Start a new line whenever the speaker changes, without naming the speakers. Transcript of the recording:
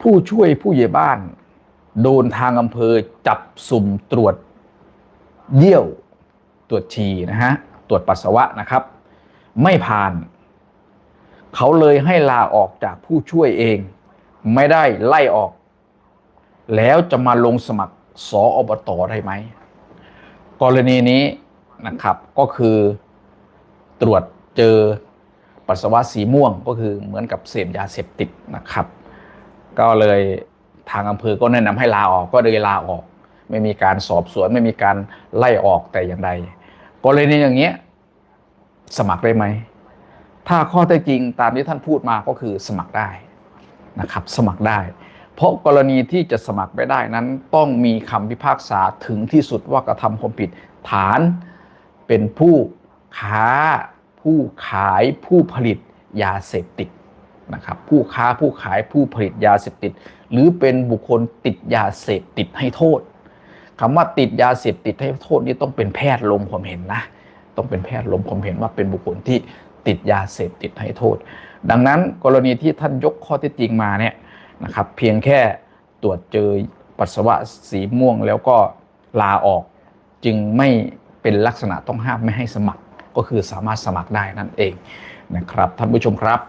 ผู้ช่วยผู้ใหญ่บ้าน โดนทางอำเภอจับสุ่มตรวจเยี่ยวตรวจฉี่นะฮะตรวจปัสสาวะนะครับ ไม่ผ่าน เขาเลยให้ลาออกจากผู้ช่วยเอง ไม่ได้ไล่ออก แล้วจะมาลงสมัครสออบตได้ไหม กรณีนี้นะครับก็คือตรวจเจอปัสสาวะสีม่วงก็คือเหมือนกับเสพยาเสพติดนะครับ ก็เลยทางอำเภอก็แนะนำให้ลาออกก็เลยลาออก ไม่มีการสอบสวนไม่มีการไล่ออกแต่อย่างใดกรณีอย่างเงี้ยสมัครได้ไหม ถ้าข้อเท็จจริงตามที่ท่านพูดมาก็คือสมัครได้นะครับ สมัครได้ เพราะกรณีที่จะสมัครไม่ได้นั้น ต้องมีคำพิพากษาถึงที่สุดว่ากระทำความผิด ฐานเป็นผู้ค้า ผู้ขายผู้ผลิตยาเสพติด นะครับผู้ค้าผู้ขายผู้ผลิตยาเสพติด หรือเป็นบุคคลติดยาเสพติดให้โทษคำว่าติดยาเสพติดให้โทษนี่ต้องเป็นแพทย์ลงความเห็นนะต้องเป็นแพทย์ลงความเห็นว่าเป็นบุคคลที่ติดยาเสพติดให้โทษ ดังนั้นกรณีที่ท่านยกข้อเท็จจริงมาเนี่ยนะครับเพียงแค่ตรวจเจอปัสสาวะสีม่วงแล้วก็ลาออกจึงไม่เป็นลักษณะต้องห้ามไม่ให้สมัครก็คือสามารถสมัครได้นั่นเองนะครับท่านผู้ชมครับ